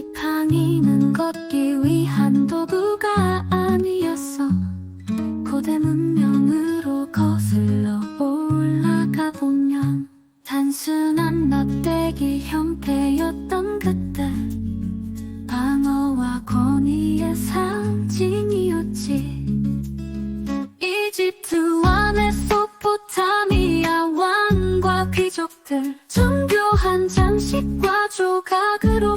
지팡이는 걷기 위한 도구가 아니었어. 고대 문명으로 거슬러 올라가 보면 단순한 납대기 형태였던 그때 방어와 권위의 상징이었지. 이집트 왕의 소포타미아 왕과 귀족들 정교한 장식과 조각으로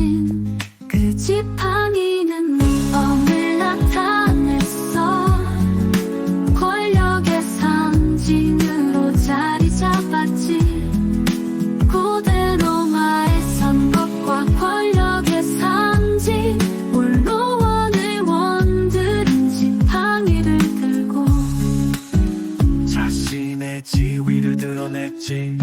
비친 그 지팡이는 무언을 나타냈어? 권력의 상징으로 자리 잡았지. 고대 로마의 선것과 권력의 상징. 홀로 원을 원들인 지팡이를 들고 자신의 지위를 드러냈지.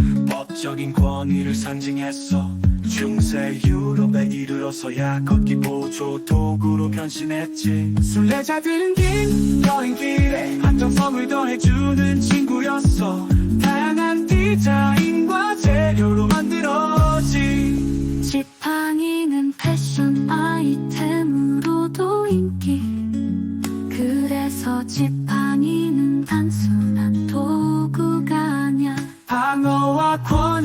상징했어. 중세 유럽에 이르러서야 걷기 보조 도구로 변신했지. 순례자들은 긴 여행길에 안정성을 더해주는 친구였어. 다양한 디자인과 재료로 만들어진 지팡이는 패션 아이템으로도 인기. 그래서 지팡이는 단순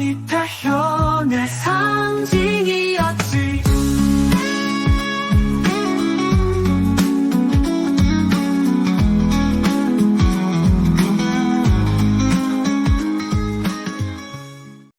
이 태현의 삶.